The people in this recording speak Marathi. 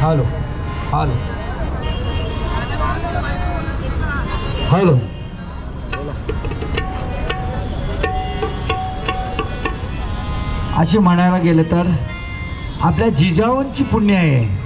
हॅलो. हॅलो. हॅलो. असे म्हणायला गेलं तर आपल्या जिजाऊंची पुण्य आहे.